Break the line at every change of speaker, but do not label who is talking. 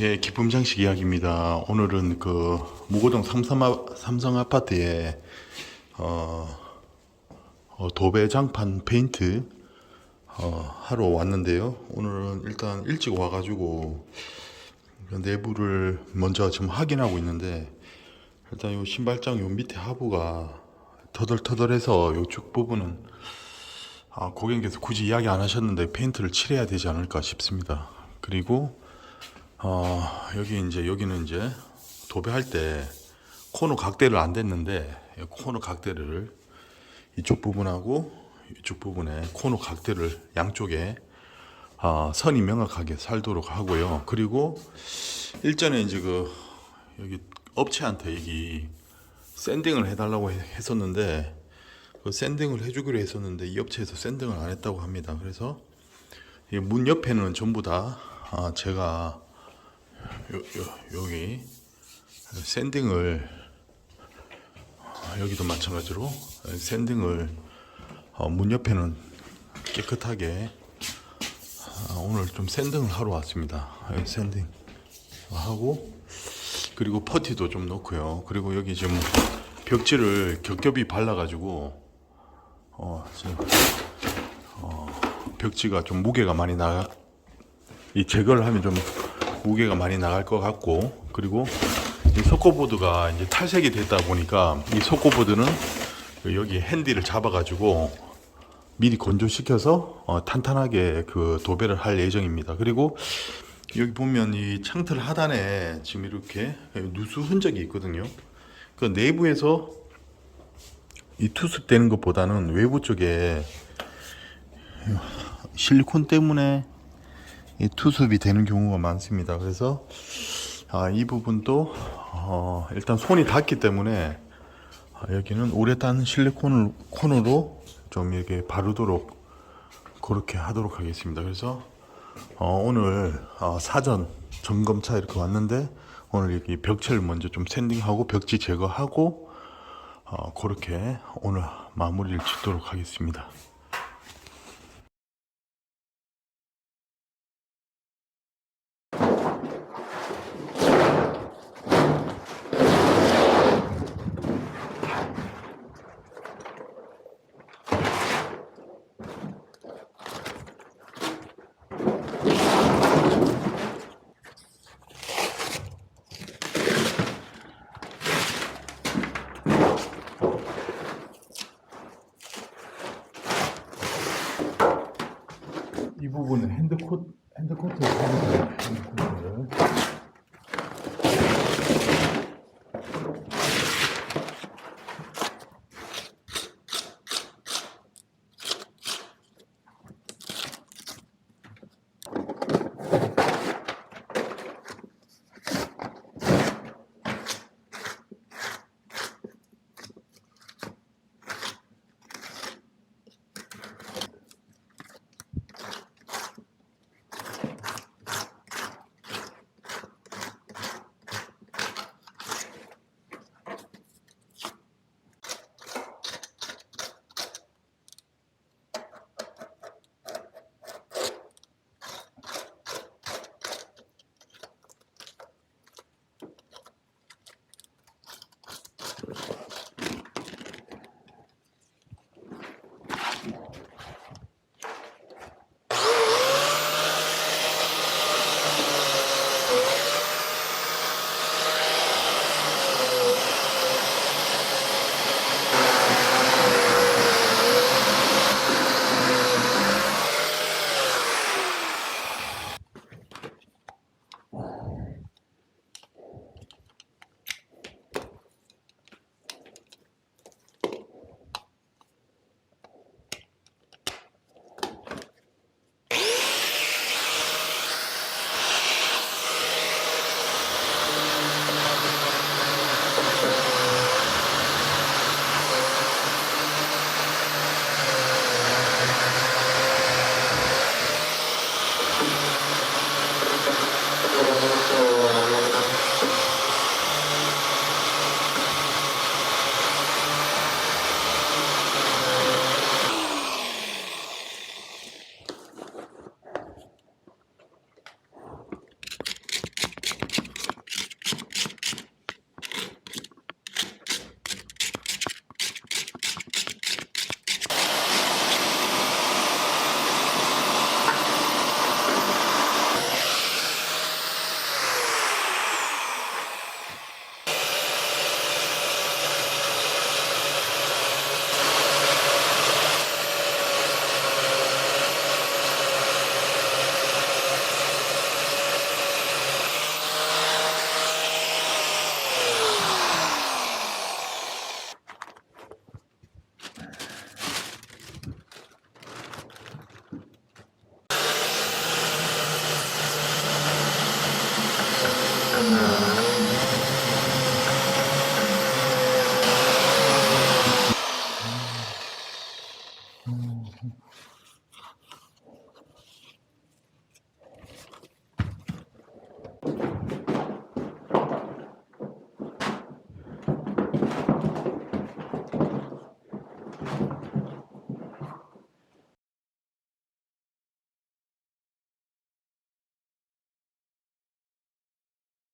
예, 기품 장식 이야기입니다. 오늘은 그 무고동 삼성, 아- 삼성 아파트에 어, 어, 도배 장판 페인트 어, 하러 왔는데요. 오늘은 일단 일찍 와가지고 그 내부를 먼저 좀 확인하고 있는데 일단 요 신발장 요 밑에 하부가 터덜터덜해서 요쪽 부분은 아, 고객님께서 굳이 이야기 안 하셨는데 페인트를 칠해야 되지 않을까 싶습니다. 그리고 어, 여기 이제 여기는 이제 도배할 때 코너 각대를 안 됐는데 이 코너 각대를 이쪽 부분하고 이쪽 부분에 코너 각대를 양쪽에 아, 선이 명확하게 살도록 하고요. 그리고 일전에 이제 그 여기 업체한테 여기 샌딩을 해달라고 해- 했었는데 그 샌딩을 해주기로 했었는데 이 업체에서 샌딩을 안 했다고 합니다. 그래서 이문 옆에는 전부 다 아, 제가 요, 요, 여기 샌딩을 아, 여기도 마찬가지로 샌딩을 어, 문 옆에는 깨끗하게 아, 오늘 좀 샌딩을 하러 왔습니다. 여기 샌딩 하고 그리고 퍼티도 좀 넣고요. 그리고 여기 지금 벽지를 겹겹이 발라가지고 어 어, 벽지가 좀 무게가 많이 나가 이 제거를 하면 좀 무게가 많이 나갈 것 같고 그리고 이 속고보드가 이제 탈색이 됐다 보니까 이 속고보드는 그 여기 핸디를 잡아가지고 미리 건조시켜서 어, 탄탄하게 그 도배를 할 예정입니다. 그리고 여기 보면 이 창틀 하단에 지금 이렇게 누수 흔적이 있거든요. 그 내부에서 이 투습되는 것보다는 외부 쪽에 실리콘 때문에 이 투습이 되는 경우가 많습니다. 그래서 아, 이 부분도 어, 일단 손이 닿기 때문에 아, 여기는 우레탄 실리콘을 콘으로 좀 이렇게 바르도록 그렇게 하도록 하겠습니다. 그래서 어, 오늘 어, 사전 점검차 이렇게 왔는데 오늘 여기 벽체를 먼저 좀 샌딩하고 벽지 제거하고 어, 그렇게 오늘 마무리를 짓도록 하겠습니다. 이 부분은 핸드코 핸드코트 핸드코트를